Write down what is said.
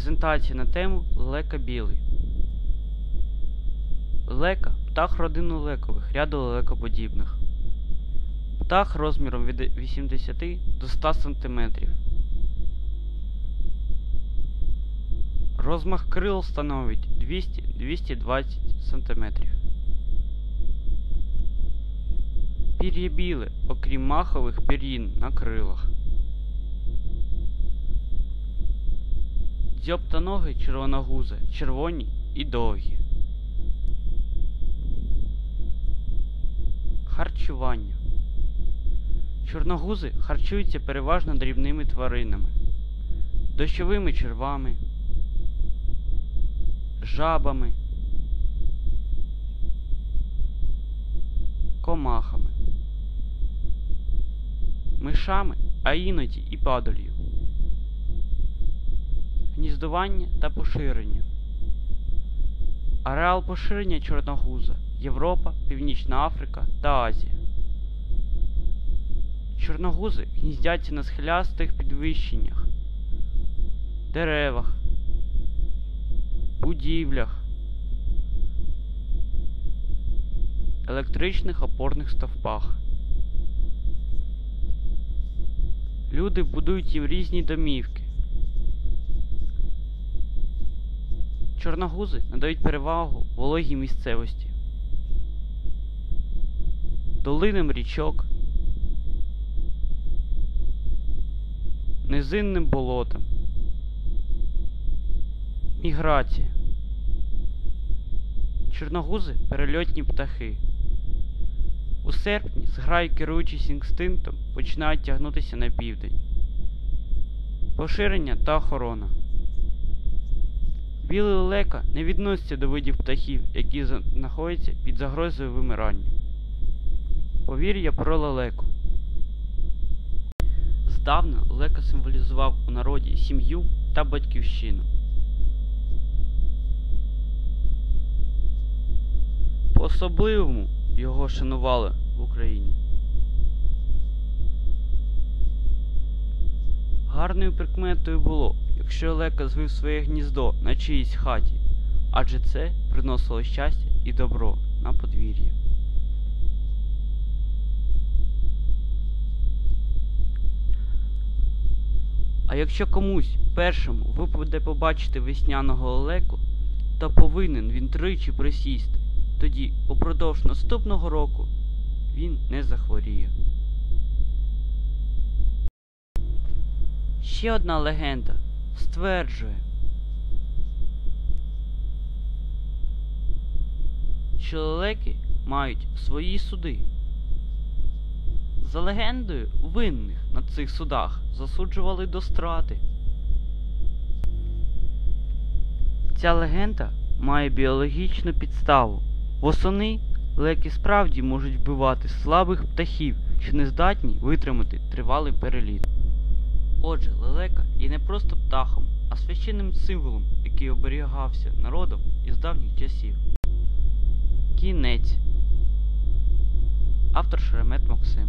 Презентація на тему Лелека білий. Лелека птах родини лекових, ряду лелекоподібних. Птах розміром від 80 до 100 см. Розмах крил становить 200-220 см. Пір'я біле, окрім махових пір'їн на крилах. Дзьоб та ноги червоногузи, червоні і довгі. Харчування. Чорногузи харчуються переважно дрібними тваринами, дощовими червами, жабами, комахами, мишами, а іноді і падалью. Гніздування та поширення. Ареал поширення чорногуза Європа, Північна Африка та Азія. Чорногузи гніздяться на схилястих підвищеннях, деревах, будівлях, електричних опорних стовпах. Люди будують їм різні домівки. Чорногузи надають перевагу вологій місцевості, долинам річок, низинним болотам. Міграція. Чорногузи перельотні птахи. У серпні зграї, керуючись інстинктом, починають тягнутися на південь. Поширення та охорона. Білий лелека не відноситься до видів птахів, які знаходяться під загрозою вимирання. Повір'я про лелеку. Здавна лелека символізував у народі сім'ю та батьківщину. По особливому його шанували в Україні. Гарною прикметою було, якщо лелека звив своє гніздо на чиїсь хаті, адже це приносило щастя і добро на подвір'я. А якщо комусь першому випаде побачити весняного лелеку, то повинен він тричі присісти, тоді упродовж наступного року він не захворіє. Ще одна легенда стверджує, що лелеки мають свої суди. За легендою, винних на цих судах засуджували до страти. Ця легенда має біологічну підставу. Восени леки справді можуть вбивати слабих птахів, що не здатні витримати тривалий переліт. Отже, лелека є не просто птахом, а священним символом, який оберігався народом із давніх часів. Кінець. Автор Шеремет Максим